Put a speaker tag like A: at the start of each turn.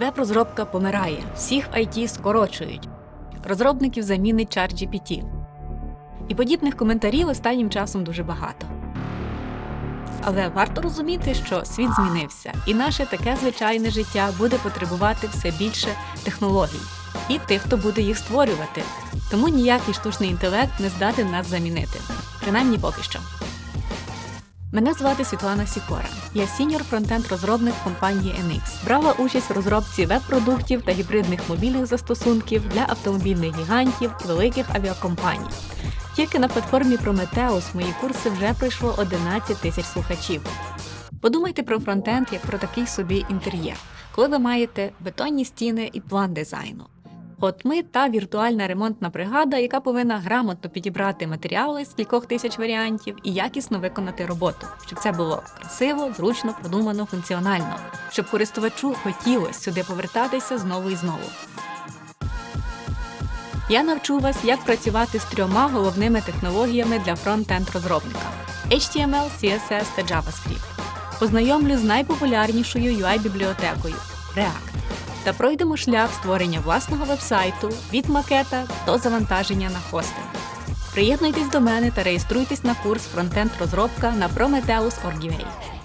A: Веб-розробка помирає, всіх IT скорочують. Розробників замінить ChatGPT. І подібних коментарів останнім часом дуже багато. Але варто розуміти, що світ змінився, і наше таке звичайне життя буде потребувати все більше технологій і тих, хто буде їх створювати. Тому ніякий штучний інтелект не здатен нас замінити, принаймні поки що. Мене звати Світлана Сікора. Я сіньор фронтенд розробник компанії NX. Брала участь в розробці веб-продуктів та гібридних мобільних застосунків для автомобільних гігантів великих авіакомпаній. Тільки на платформі Prometheus мої курси вже пройшло 11 тисяч слухачів. Подумайте про фронтенд як про такий собі інтер'єр, коли ви маєте бетонні стіни і план дизайну. От ми та віртуальна ремонтна бригада, яка повинна грамотно підібрати матеріали з кількох тисяч варіантів і якісно виконати роботу, щоб це було красиво, зручно, продумано, функціонально, щоб користувачу хотілося сюди повертатися знову і знову. Я навчу вас, як працювати з трьома головними технологіями для фронтенд розробника HTML, CSS та JavaScript. Познайомлю з найпопулярнішою UI-бібліотекою React та пройдемо шлях створення власного вебсайту від макета до завантаження на хостинг. Приєднуйтесь до мене та реєструйтесь на курс фронтенд розробка на Prometheus.org.ua.